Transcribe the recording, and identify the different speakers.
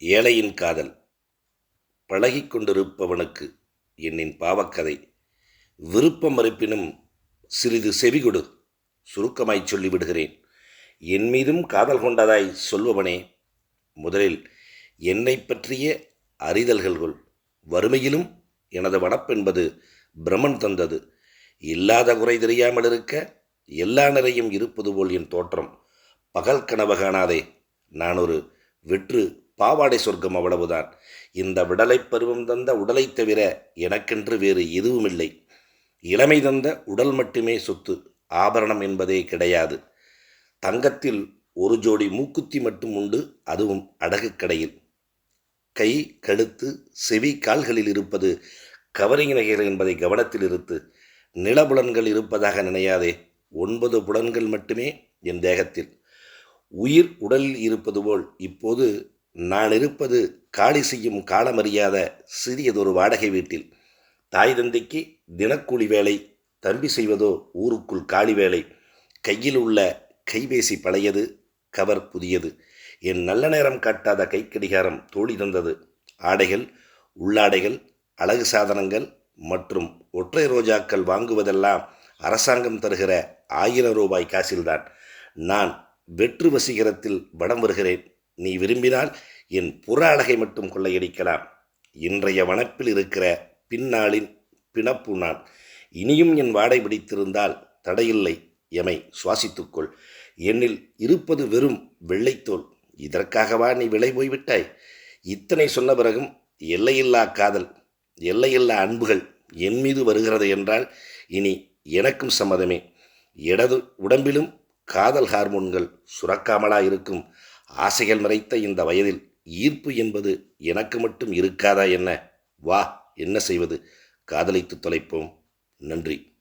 Speaker 1: ஏழையின் காதல். பழகி கொண்டிருப்பவனுக்கு என்னின் பாவக்கதை. விருப்பம் மறுப்பினும் சிறிது செவிகொடு சுருக்கமாய்ச் சொல்லிவிடுகிறேன். என் மீதும் காதல் கொண்டதாய் சொல்பவனே முதலில் என்னை பற்றிய அறிதல்கள் கொள். வறுமையிலும் எனது வனப்பென்பது பிரமன் தந்தது. இல்லாத குறை தெரியாமல் இருக்க எல்லா நிறையும் இருப்பது போல் என் தோற்றம். பகல் கனவு காணாதே நான் ஒரு வெற்று பாவாடை சொர்க்கம் அவ்வளவுதான். இந்த விடலைப் பருவம் தந்த உடலைத் தவிர எனக்கென்று வேறு எதுவுமில்லை. இளமை தந்த உடல் மட்டுமே சொத்து. ஆபரணம் என்பதே கிடையாது. தங்கத்தில் ஒரு ஜோடி மூக்குத்தி மட்டும் உண்டு. அதுவும் அடகு கடையில். கை கழுத்து செவி கால்களில் இருப்பது கவரிங் நகைகள் என்பதை கவனத்தில் இருத்து நிலபுலன்கள் இருப்பதாக நினையாதே. ஒன்பது புலன்கள் மட்டுமே என் தேகத்தில். உயிர் உடலில் இருப்பது போல் இப்போது நான் இருப்பது காலி செய்யும் காலமறியாத சிறியதொரு வாடகை வீட்டில். தாய் தந்தைக்கு தினக்கூலி வேலை தம்பி செய்வதோ ஊருக்குள் காலி வேலை. கையில் உள்ள கைபேசி பழையது கவர் புதியது. என் நல்ல நேரம் காட்டாத கைக்கடிகாரம் தோழி தந்தது. ஆடைகள் உள்ளாடைகள் அழகு சாதனங்கள் மற்றும் ஒற்றை ரோஜாக்கள் வாங்குவதெல்லாம் அரசாங்கம் தருகிற ஆயிரம் ரூபாய் காசில்தான். நான் வெற்று வசீகரத்தில் வடம் வருகிறேன். நீ விரும்பினால் என் புற அழகை மட்டும் கொள்ளையடிக்கலாம். இன்றைய வனப்பில் இருக்கிற பின்னாளின் பிணப்பு நான். இனியும் என் வாடை பிடித்திருந்தால் தடையில்லை. எமை சுவாசித்துக்கொள். என்னில் இருப்பது வெறும் வெள்ளைத்தோல். இதற்காகவா நீ விலை போய்விட்டாய்? இத்தனை சொன்ன பிறகும் எல்லையில்லா காதல் எல்லையில்லா அன்புகள் என் மீது வருகிறது என்றால் இனி எனக்கும் சம்மதமே. இடது உடம்பிலும் காதல் ஹார்மோன்கள் சுரக்காமலா இருக்கும். ஆசைகள் மறைத்த இந்த வயதில் ஈர்ப்பு என்பது எனக்கு மட்டும் இருக்காதா என்ன? வா என்ன செய்வது? காதலித்து தொலைப்போம். நன்றி.